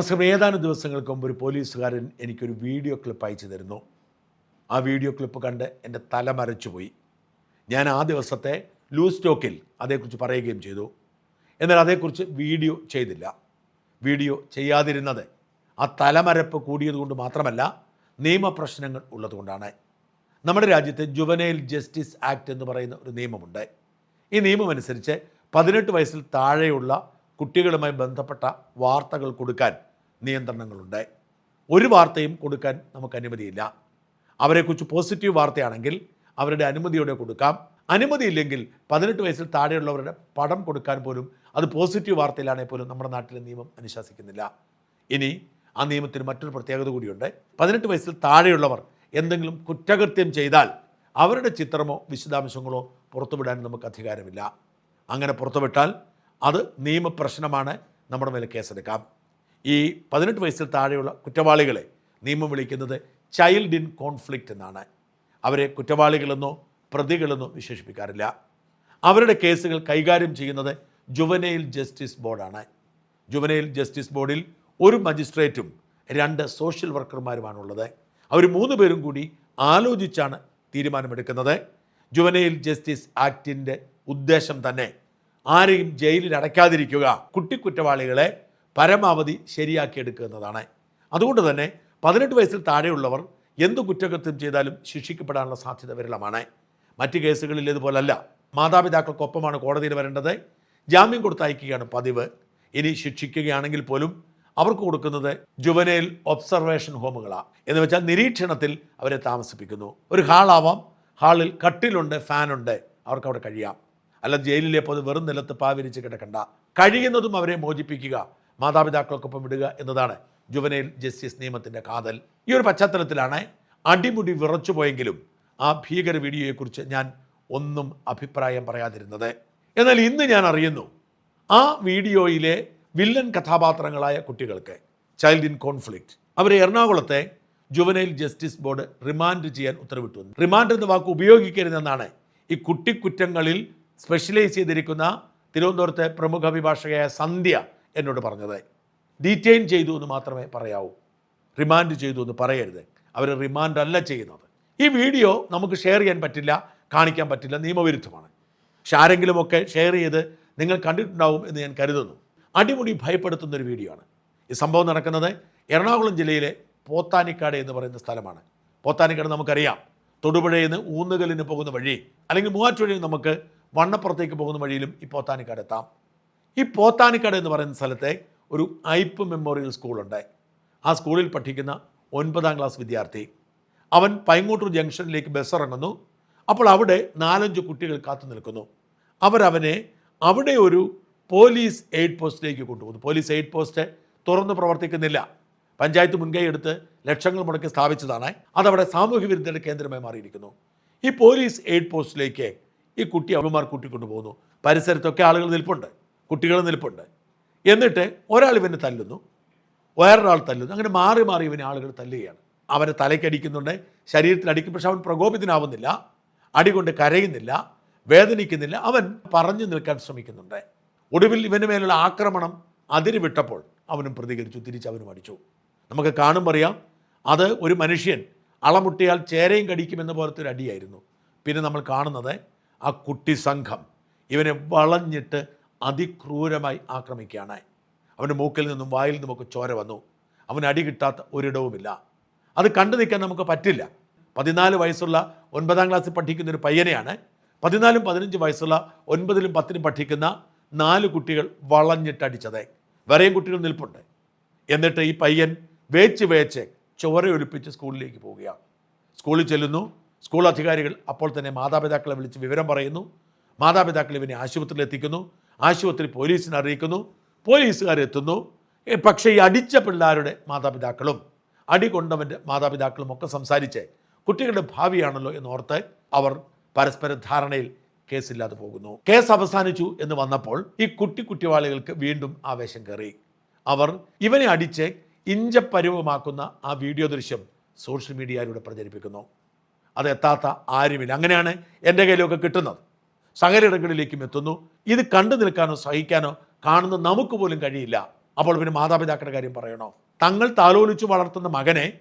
നസ്രം ഏതാനും ദിവസങ്ങൾക്ക് മുമ്പ് ഒരു പോലീസുകാരൻ എനിക്കൊരു വീഡിയോ ക്ലിപ്പ് അയച്ചു തരുന്നു. ആ വീഡിയോ ക്ലിപ്പ് കണ്ട് എന്റെ തല മരച്ചുപോയി. ഞാൻ ആ ദിവസത്തെ ലൂസ് ടോക്കിൽ അതേക്കുറിച്ച് പറയുകയും ചെയ്തു. എന്നാൽ അതേക്കുറിച്ച് വീഡിയോ ചെയ്തില്ല. വീഡിയോ ചെയ്യാതിരുന്നത് ആ തലമരപ്പ് കൂടിയതുകൊണ്ട് മാത്രമല്ല നിയമപ്രശ്നങ്ങൾ ഉള്ളതുകൊണ്ടാണ്. നമ്മുടെ രാജ്യത്ത് ജുവനൈൽ ജസ്റ്റിസ് ആക്ട് എന്ന് പറയുന്ന ഒരു നിയമമുണ്ട്. ഈ നിയമമനുസരിച്ച് പതിനെട്ട് വയസ്സിൽ താഴെയുള്ള കുട്ടികളുമായി ബന്ധപ്പെട്ട വാർത്തകൾ കൊടുക്കാൻ നിയന്ത്രണങ്ങളുണ്ട്. ഒരു വാർത്തയും കൊടുക്കാൻ നമുക്ക് അനുമതിയില്ല. അവരെക്കുറിച്ച് പോസിറ്റീവ് വാർത്തയാണെങ്കിൽ അവരുടെ അനുമതിയോടെ കൊടുക്കാം. അനുമതി ഇല്ലെങ്കിൽ പതിനെട്ട് വയസ്സിൽ താഴെയുള്ളവരുടെ പടം കൊടുക്കാൻ പോലും അത് പോസിറ്റീവ് വാർത്തയിലാണെങ്കിൽ പോലും നമ്മുടെ നാട്ടിലെ നിയമം അനുശാസിക്കുന്നില്ല. ഇനി ആ നിയമത്തിന് മറ്റൊരു പ്രത്യേകത കൂടിയുണ്ട്. പതിനെട്ട് വയസ്സിൽ താഴെയുള്ളവർ എന്തെങ്കിലും കുറ്റകൃത്യം ചെയ്താൽ അവരുടെ ചിത്രമോ വിശദാംശങ്ങളോ പുറത്തുവിടാൻ നമുക്ക് അധികാരമില്ല. അങ്ങനെ പുറത്തുവിട്ടാൽ അത് നിയമപ്രശ്നമാണ്. നമ്മുടെ മേലെ കേസെടുക്കാം. ഈ പതിനെട്ട് വയസ്സിൽ താഴെയുള്ള കുറ്റവാളികളെ നിയമം വിളിക്കുന്നത് ചൈൽഡ് ഇൻ കോൺഫ്ലിക്റ്റ് എന്നാണ്. അവരെ കുറ്റവാളികളെന്നോ പ്രതികളെന്നോ വിശേഷിപ്പിക്കാറില്ല. അവരുടെ കേസുകൾ കൈകാര്യം ചെയ്യുന്നത് ജുവനൈൽ ജസ്റ്റിസ് ബോർഡാണ് ജുവനൈൽ ജസ്റ്റിസ് ബോർഡിൽ ഒരു മജിസ്ട്രേറ്റും രണ്ട് സോഷ്യൽ വർക്കർമാരുമാണുള്ളത് അവർ മൂന്ന് പേരും കൂടി ആലോചിച്ചാണ് തീരുമാനമെടുക്കുന്നത്. ജുവനൈൽ ജസ്റ്റിസ് ആക്ടിന്റെ ഉദ്ദേശം തന്നെ ആരെയും ജയിലിൽ അടയ്ക്കാതിരിക്കുക. കുട്ടിക്കുറ്റവാളികളെ പരമാവധി ശരിയാക്കിയെടുക്കുക എന്നതാണ് അതുകൊണ്ട് തന്നെ പതിനെട്ട് വയസ്സിൽ താഴെയുള്ളവർ എന്ത് കുറ്റകൃത്യം ചെയ്താലും ശിക്ഷിക്കപ്പെടാനുള്ള സാധ്യത വിരളമാണ്. മറ്റ് കേസുകളിൽ ഇതുപോലല്ല. മാതാപിതാക്കൾക്കൊപ്പമാണ് കോടതിയിൽ വരേണ്ടത്. ജാമ്യം കൊടുത്തയക്കുകയാണ് പതിവ്. ഇനി ശിക്ഷിക്കുകയാണെങ്കിൽ പോലും അവർക്ക് കൊടുക്കുന്നത് ജുവനയിൽ ഒബ്സർവേഷൻ ഹോമുകളാണ് എന്ന് വെച്ചാൽ നിരീക്ഷണത്തിൽ അവരെ താമസിപ്പിക്കുന്നു. ഒരു ഹാളാവാം. ഹാളിൽ കട്ടിലുണ്ട് ഫാനുണ്ട്. അവർക്ക് അവിടെ കഴിയാം. അല്ല ജയിലിലെ പോലെ വെറും നിലത്ത് പാവിരിച്ച് കിടക്കണ്ട. കഴിയുന്നതും അവരെ മോചിപ്പിക്കുക. മാതാപിതാക്കൾക്കൊപ്പം വിടുക എന്നതാണ് ജുവനൈൽ ജസ്റ്റിസ് നിയമത്തിന്റെ കാതൽ. ഈ ഒരു പശ്ചാത്തലത്തിലാണ് അടിമുടി വിറച്ചു പോയെങ്കിലും ആ ഭീകര വീഡിയോയെക്കുറിച്ച് ഞാൻ ഒന്നും അഭിപ്രായം പറയാതിരുന്നത്. എന്നാൽ ഇന്ന് ഞാൻ അറിയുന്നു ആ വീഡിയോയിലെ വില്ലൻ കഥാപാത്രങ്ങളായ കുട്ടികൾക്ക് ചൈൽഡ് ഇൻ കോൺഫ്ലിക്റ്റ് അവരെ എറണാകുളത്തെ ജുവനൈൽ ജസ്റ്റിസ് ബോർഡ് റിമാൻഡ് ചെയ്യാൻ ഉത്തരവിട്ടു. റിമാൻഡ് എന്ന വാക്ക് ഉപയോഗിക്കരുതെന്നാണ് ഈ കുട്ടിക്കുറ്റങ്ങളിൽ സ്പെഷ്യലൈസ് ചെയ്തിരിക്കുന്ന തിരുവനന്തപുരത്തെ പ്രമുഖ അഭിഭാഷകയായ സന്ധ്യ എന്നോട് പറഞ്ഞത്. ഡീറ്റെയിൻ ചെയ്തു എന്ന് മാത്രമേ പറയാവൂ. റിമാൻഡ് ചെയ്തു എന്ന് പറയരുത്. അവർ റിമാൻഡ് അല്ല ചെയ്യുന്നത്. ഈ വീഡിയോ നമുക്ക് ഷെയർ ചെയ്യാൻ പറ്റില്ല കാണിക്കാൻ പറ്റില്ല നിയമവിരുദ്ധമാണ്. പക്ഷെ ആരെങ്കിലുമൊക്കെ ഷെയർ ചെയ്ത് നിങ്ങൾ കണ്ടിട്ടുണ്ടാവും എന്ന് ഞാൻ കരുതുന്നു. അടിമുടി ഭയപ്പെടുത്തുന്ന ഒരു വീഡിയോ ആണ് ഈ സംഭവം നടക്കുന്നത് എറണാകുളം ജില്ലയിലെ പോത്താനിക്കാട് എന്ന് പറയുന്ന സ്ഥലമാണ്. പോത്താനിക്കാട് നമുക്കറിയാം. തൊടുപുഴയിൽ നിന്ന് ഊന്നുകലിന് പോകുന്ന വഴി അല്ലെങ്കിൽ മൂവാറ്റുപുഴയിൽ നമുക്ക് വണ്ണപ്പുറത്തേക്ക് പോകുന്ന വഴിയിലും ഈ പോത്താനിക്കാട് എത്താം. ഈ പോത്താനിക്കട എന്ന് പറയുന്ന സ്ഥലത്തെ ഒരു ഐപ്പ് മെമ്മോറിയൽ സ്കൂളുണ്ട്. ആ സ്കൂളിൽ പഠിക്കുന്ന ഒൻപതാം ക്ലാസ് വിദ്യാർത്ഥി. അവൻ പൈങ്ങോട്ടൂർ ജംഗ്ഷനിലേക്ക് ബസ് ഇറങ്ങുന്നു അപ്പോൾ അവിടെ നാലഞ്ച് കുട്ടികൾ കാത്തു നിൽക്കുന്നു. അവരവനെ അവിടെ ഒരു പോലീസ് എയ്ഡ് പോസ്റ്റിലേക്ക് കൊണ്ടുപോകുന്നു. പോലീസ് എയ്ഡ് പോസ്റ്റ് തുറന്ന് പ്രവർത്തിക്കുന്നില്ല. പഞ്ചായത്ത് മുൻകൈ എടുത്ത് ലക്ഷങ്ങൾ മുടക്കി സ്ഥാപിച്ചതാണ്. അതവിടെ സാമൂഹ്യ വിരുദ്ധയുടെ കേന്ദ്രമായി മാറിയിരിക്കുന്നു. ഈ പോലീസ് എയ്ഡ് പോസ്റ്റിലേക്ക് ഈ കുട്ടി അവന്മാർ കൂട്ടിക്കൊണ്ടുപോകുന്നു. പരിസരത്തൊക്കെ ആളുകൾ നിൽപ്പുണ്ട്. കുട്ടികൾ നിൽപ്പുണ്ട്. എന്നിട്ട് ഒരാൾ ഇവനെ തല്ലുന്നു. വേറൊരാൾ തല്ലുന്നു. അങ്ങനെ മാറി മാറി ഇവനെ ആളുകൾ തല്ലുകയാണ്. അവനെ തലയ്ക്കടിക്കുന്നുണ്ട് ശരീരത്തിൽ അടിക്കും. പക്ഷെ അവൻ പ്രകോപിതനാവുന്നില്ല. അടികൊണ്ട് കരയുന്നില്ല വേദനിക്കുന്നില്ല. അവൻ പറഞ്ഞു നിൽക്കാൻ ശ്രമിക്കുന്നുണ്ട്. ഒടുവിൽ ഇവന് മേലുള്ള ആക്രമണം അതിര് വിട്ടപ്പോൾ അവനും പ്രതികരിച്ചു തിരിച്ച് അവനും അടിച്ചു. നമുക്ക് കാണും അറിയാം അത് ഒരു മനുഷ്യൻ അളമുട്ടിയാൽ ചേരയും കടിക്കുമെന്ന പോലത്തെ ഒരു അടിയായിരുന്നു. പിന്നെ നമ്മൾ കാണുന്നത് ആ കുട്ടി സംഘം. ഇവനെ വളഞ്ഞിട്ട് അതിക്രൂരമായി ആക്രമിക്കുകയാണ്. അവന്റെ മൂക്കിൽ നിന്നും വായിൽ നിന്നുമൊക്കെ ചോര വന്നു. അവന് അടി കിട്ടാത്ത ഒരിടവുമില്ല. അത് കണ്ടു നിൽക്കാൻ നമുക്ക് പറ്റില്ല. പതിനാല് വയസ്സുള്ള ഒൻപതാം ക്ലാസ്സിൽ പഠിക്കുന്ന ഒരു പയ്യനെയാണ് പതിനാലും പതിനഞ്ച് വയസ്സുള്ള ഒൻപതിലും പത്തിലും പഠിക്കുന്ന നാല് കുട്ടികൾ വളഞ്ഞിട്ടടിച്ചത്. വേറെയും കുട്ടികൾ നിൽപ്പുണ്ട്. എന്നിട്ട് ഈ പയ്യൻ വേച്ച് വേച്ച് ചോരയൊലിപ്പിച്ച് സ്കൂളിലേക്ക് പോവുകയാണ്. സ്കൂളിൽ ചെല്ലുന്നു. സ്കൂൾ അധികാരികൾ അപ്പോൾ തന്നെ മാതാപിതാക്കളെ വിളിച്ച് വിവരം പറയുന്നു. മാതാപിതാക്കൾ ഇവനെ ആശുപത്രിയിൽ എത്തിക്കുന്നു. ആശുപത്രി പോലീസിനെ അറിയിക്കുന്നു പോലീസുകാരെത്തുന്നു. പക്ഷേ ഈ അടിച്ച പിള്ളേരുടെ മാതാപിതാക്കളും അടി കൊണ്ടവന്റെ മാതാപിതാക്കളും ഒക്കെ സംസാരിച്ച് കുട്ടികളുടെ ഭാവിയാണല്ലോ എന്നോർത്ത് അവർ പരസ്പര ധാരണയിൽ കേസില്ലാതെ പോകുന്നു. കേസ് അവസാനിച്ചു എന്ന് വന്നപ്പോൾ ഈ കുട്ടി കുട്ടിവാളികൾക്ക് വീണ്ടും ആവേശം കയറി. അവർ ഇവനെ അടിച്ച് ഇഞ്ചപ്പരുവമാക്കുന്ന ആ വീഡിയോ ദൃശ്യം സോഷ്യൽ മീഡിയയിലൂടെ പ്രചരിപ്പിക്കുന്നു. അത് എത്താത്ത ആരുമില്ല. അങ്ങനെയാണ് എന്റെ കയ്യിലൊക്കെ കിട്ടുന്നത്. സകലയിടങ്ങളിലേക്കും എത്തുന്നു. ഇത് കണ്ടു നിൽക്കാനോ സഹിക്കാനോ കാണുന്ന നമുക്ക് പോലും കഴിയില്ല. അപ്പോൾ പിന്നെ മാതാപിതാക്കളുടെ കാര്യം പറയണോ? തങ്ങൾ താലോലിച്ചു വളർത്തുന്ന മകനെ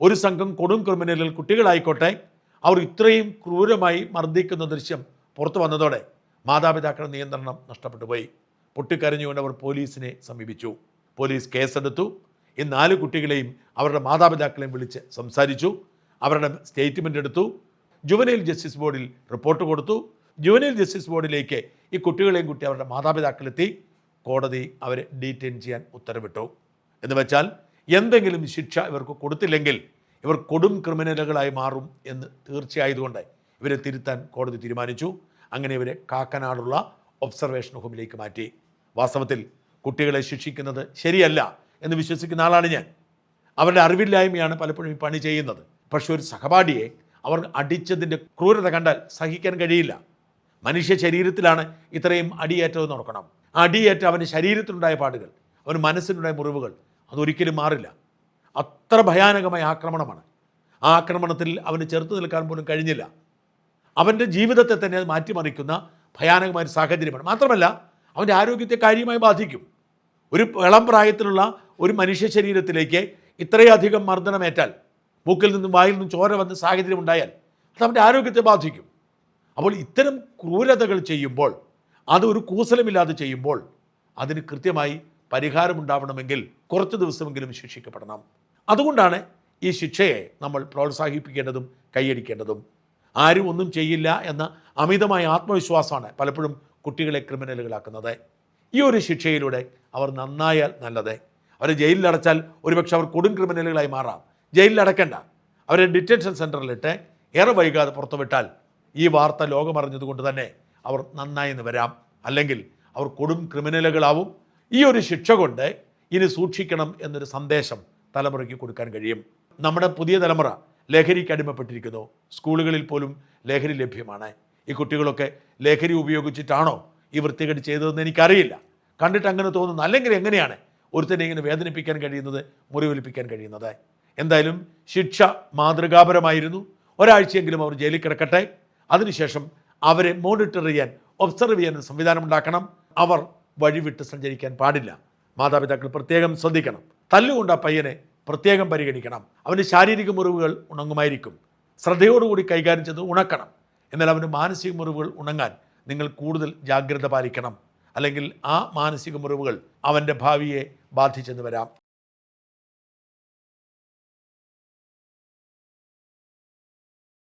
ഒരു സംഘം കൊടും ക്രിമിനലിൽ കുട്ടികളായിക്കോട്ടെ അവർ ഇത്രയും ക്രൂരമായി മർദ്ദിക്കുന്ന ദൃശ്യം പുറത്തു വന്നതോടെ മാതാപിതാക്കളുടെ നിയന്ത്രണം നഷ്ടപ്പെട്ടു പോയി. പൊട്ടിക്കരഞ്ഞുകൊണ്ട് അവർ പോലീസിനെ സമീപിച്ചു. പോലീസ് കേസെടുത്തു. ഈ നാല് കുട്ടികളെയും അവരുടെ മാതാപിതാക്കളെയും വിളിച്ച് സംസാരിച്ചു. അവരുടെ സ്റ്റേറ്റ്മെന്റ് എടുത്തു. ജുവനൈൽ ജസ്റ്റിസ് ബോർഡിൽ റിപ്പോർട്ട് കൊടുത്തു. ജുവനൈൽ ജസ്റ്റിസ് ബോർഡിലേക്ക് ഈ കുട്ടികളെയും കുട്ടി അവരുടെ മാതാപിതാക്കളെത്തി. കോടതി അവരെ ഡീറ്റെയിൻ ചെയ്യാൻ ഉത്തരവിട്ടു. എന്ന് വെച്ചാൽ എന്തെങ്കിലും ശിക്ഷ ഇവർക്ക് കൊടുത്തില്ലെങ്കിൽ ഇവർ കൊടും ക്രിമിനലുകളായി മാറും എന്ന് തീർച്ചയായതുകൊണ്ട് ഇവരെ തിരുത്താൻ കോടതി തീരുമാനിച്ചു. അങ്ങനെ ഇവരെ കാക്കനാടുള്ള ഒബ്സർവേഷൻ ഹോമിലേക്ക് മാറ്റി. വാസ്തവത്തിൽ കുട്ടികളെ ശിക്ഷിക്കുന്നത് ശരിയല്ല എന്ന് വിശ്വസിക്കുന്ന ആളാണ് ഞാൻ. അവരുടെ അറിവില്ലായ്മയാണ് പലപ്പോഴും ഈ പണി ചെയ്യുന്നത്. പക്ഷേ ഒരു സഹപാഠിയെ അവർ അടിച്ചതിന്റെ ക്രൂരത കണ്ടാൽ സഹിക്കാൻ കഴിയില്ല. മനുഷ്യ ശരീരത്തിലാണ് ഇത്രയും അടിയേറ്റവും നോക്കണം ആ അടിയേറ്റ അവന്റെ ശരീരത്തിലുണ്ടായ പാടുകൾ അവന് മനസ്സിലുണ്ടായ മുറിവുകൾ അതൊരിക്കലും മാറില്ല. അത്ര ഭയാനകമായ ആക്രമണമാണ്. ആ ആക്രമണത്തിൽ അവന് ചെറുത്ത് നിൽക്കാൻ പോലും കഴിഞ്ഞില്ല. അവന്റെ ജീവിതത്തെ തന്നെ അത് മാറ്റിമറിക്കുന്ന ഭയാനകമായ ഒരു സാഹചര്യമാണ്. മാത്രമല്ല അവന്റെ ആരോഗ്യത്തെ കാര്യമായി ബാധിക്കും. ഒരു ഇളം പ്രായത്തിലുള്ള ഒരു മനുഷ്യ ശരീരത്തിലേക്ക് ഇത്രയധികം മർദ്ദനമേറ്റാൽ മൂക്കിൽ നിന്നും വായിൽ നിന്നും ചോര വന്ന സാഹചര്യം ഉണ്ടായാൽ അത് അവന്റെ ആരോഗ്യത്തെ ബാധിക്കും. അപ്പോൾ ഇത്തരം ക്രൂരതകൾ ചെയ്യുമ്പോൾ അത് ഒരു കൂസലമില്ലാതെ ചെയ്യുമ്പോൾ അതിന് കൃത്യമായി പരിഹാരമുണ്ടാവണമെങ്കിൽ കുറച്ച് ദിവസമെങ്കിലും ശിക്ഷിക്കപ്പെടണം. അതുകൊണ്ടാണ് ഈ ശിക്ഷയെ നമ്മൾ പ്രോത്സാഹിപ്പിക്കേണ്ടതും കൈയടിക്കേണ്ടതും. ആരും ഒന്നും ചെയ്യില്ല എന്ന അമിതമായ ആത്മവിശ്വാസമാണ് പലപ്പോഴും കുട്ടികളെ ക്രിമിനലുകളാക്കുന്നത്. ഈ ഒരു ശിക്ഷയിലൂടെ അവർ നന്നായാൽ നല്ലത്. അവരെ ജയിലിലടച്ചാൽ ഒരുപക്ഷെ അവർ കൊടും ക്രിമിനലുകളായി മാറാം. ജയിലിലടക്കണ്ട അവരെ ഡിറ്റൻഷൻ സെന്ററിലിട്ട് ഏറെ വൈകാതെ പുറത്തുവിട്ടാൽ ഈ വാർത്ത ലോകമറിഞ്ഞതുകൊണ്ട് തന്നെ അവർ നന്നായി എന്ന് വരാം. അല്ലെങ്കിൽ അവർ കൊടും ക്രിമിനലുകളാവും. ഈ ഒരു ശിക്ഷ കൊണ്ട് ഇനി സൂക്ഷിക്കണം എന്നൊരു സന്ദേശം തലമുറയ്ക്ക് കൊടുക്കാൻ കഴിയും. നമ്മുടെ പുതിയ തലമുറ ലഹരിക്ക് അടിമപ്പെട്ടിരിക്കുന്നു. സ്കൂളുകളിൽ പോലും ലഹരി ലഭ്യമാണ്. ഈ കുട്ടികളൊക്കെ ലഹരി ഉപയോഗിച്ചിട്ടാണോ ഈ വൃത്തികേട് ചെയ്തതെന്ന് എനിക്കറിയില്ല. കണ്ടിട്ട് അങ്ങനെ തോന്നുന്നു. അല്ലെങ്കിൽ എങ്ങനെയാണ് ഒരുത്തനെ ഇങ്ങനെ വേദനിപ്പിക്കാൻ കഴിയുന്നത് മുറിവൊലിപ്പിക്കാൻ കഴിയുന്നത്? എന്തായാലും ശിക്ഷ മാതൃകാപരമായിരുന്നു. ഒരാഴ്ചയെങ്കിലും അവർ ജയിലിൽ കിടക്കട്ടെ. അതിനുശേഷം അവരെ മോണിറ്റർ ചെയ്യാൻ ഒബ്സർവ് ചെയ്യാൻ സംവിധാനം ഉണ്ടാക്കണം. അവർ വഴിവിട്ട് സഞ്ചരിക്കാൻ പാടില്ല. മാതാപിതാക്കൾ പ്രത്യേകം ശ്രദ്ധിക്കണം. തല്ലുകൊണ്ട് ആ പയ്യനെ പ്രത്യേകം പരിഗണിക്കണം. അവന്റെ ശാരീരിക മുറിവുകൾ ഉണങ്ങുമായിരിക്കും. ശ്രദ്ധയോടുകൂടി കൈകാര്യം ചെയ്ത് ഉണക്കണം. എന്നാൽ അവന്റെ മാനസിക മുറിവുകൾ ഉണങ്ങാൻ നിങ്ങൾ കൂടുതൽ ജാഗ്രത പാലിക്കണം. അല്ലെങ്കിൽ ആ മാനസിക മുറിവുകൾ അവന്റെ ഭാവിയെ ബാധിച്ചെന്ന് വരാം.